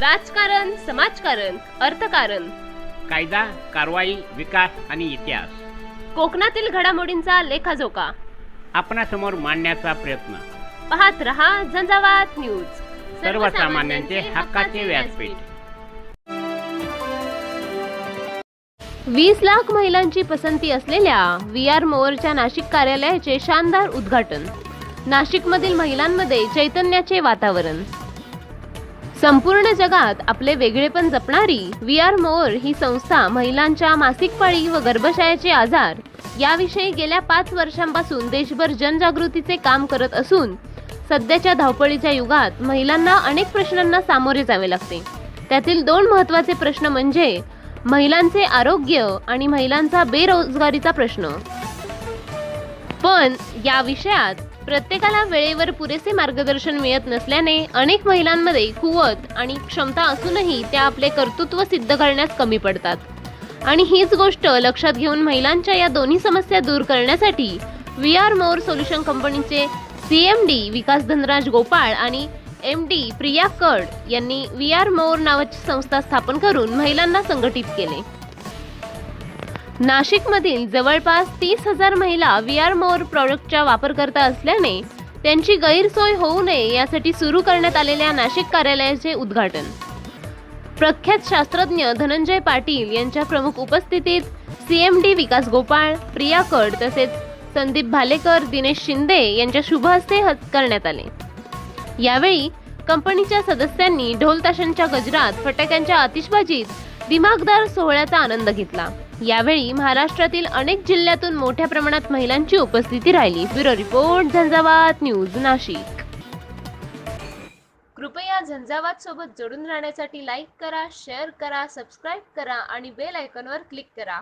राजकारण समाजकारण अर्थकारण. कायदा कारवाई विकास आणि इतिहास. कोकणातील घडामोडींचा लेखाजोखा. आपणासमोर मांडण्याचा प्रयत्न. पाहत रहा झंझावात न्यूज. सर्वसामान्यांचे हक्काचे व्यासपीठ. वीस लाख महिलांची पसंती असलेल्या व्ही आर मोअरच्या नाशिक कार्यालयाचे शानदार उद्घाटन. नाशिकमधील महिलांमध्ये चैतन्याचे वातावरण. संपूर्ण जगात आपले वेगळेपण जपणारी वी आर मोअर ही संस्था महिलांच्या मासिक पाळी व गर्भाशयाचे आजार याविषयी गेल्या पाच वर्षांपासून देशभर जनजागृतीचे काम करत असून सध्याच्या धावपळीच्या युगात महिलांना अनेक प्रश्नांना सामोरे जावे लागते. त्यातील दोन महत्त्वाचे प्रश्न म्हणजे महिलांचे आरोग्य आणि महिलांचा बेरोजगारीचा प्रश्न. पण या विषयात प्रत्येकाला वेळेवर पुरेसे मार्गदर्शन मिळत नसल्याने अनेक महिलांमध्ये कुवत आणि क्षमता असूनही त्या आपले कर्तृत्व सिद्ध करण्यास कमी पडतात. आणि हीच गोष्ट लक्षात घेऊन महिलांच्या या दोन्ही समस्या दूर करण्यासाठी व्ही आर मोर सोल्युशन कंपनीचे C M D Vikas Dhanraj Gopal आणि एम डी प्रिया कड यांनी व्ही आर मोर नावाची संस्था स्थापन करून महिलांना संघटित केले. नाशिकमधील जवळपास तीस हजार महिला व्ही आर मोर प्रॉडक्टचा वापर करता असल्याने त्यांची गैरसोय होऊ नये यासाठी सुरू करण्यात आलेल्या नाशिक कार्यालयाचे उद्घाटन. प्रख्यात शास्त्रज्ञ धनंजय पाटील यांच्या प्रमुख उपस्थितीत सीएमडी विकास गोपाळ प्रिया कड तसेच संदीप भालेकर दिनेश शिंदे यांच्या शुभ हस्ते करण्यात आले. यावेळी कंपनीच्या सदस्यांनी ढोल ताशांच्या गजरात फटाक्यांच्या आतिषबाजीत दिमागदार सोहळ्याचा आनंद घेतला. यावेळी महाराष्ट्रातील अनेक जिल्ह्यातून मोठ्या प्रमाणात महिलांची उपस्थिती राहिली. Bureau report Zanzavat news Nashik. कृपया झंझावात सोबत जोडून राहण्यासाठी लाईक करा शेअर करा सबस्क्राईब करा आणि बेल आयकॉनवर क्लिक करा.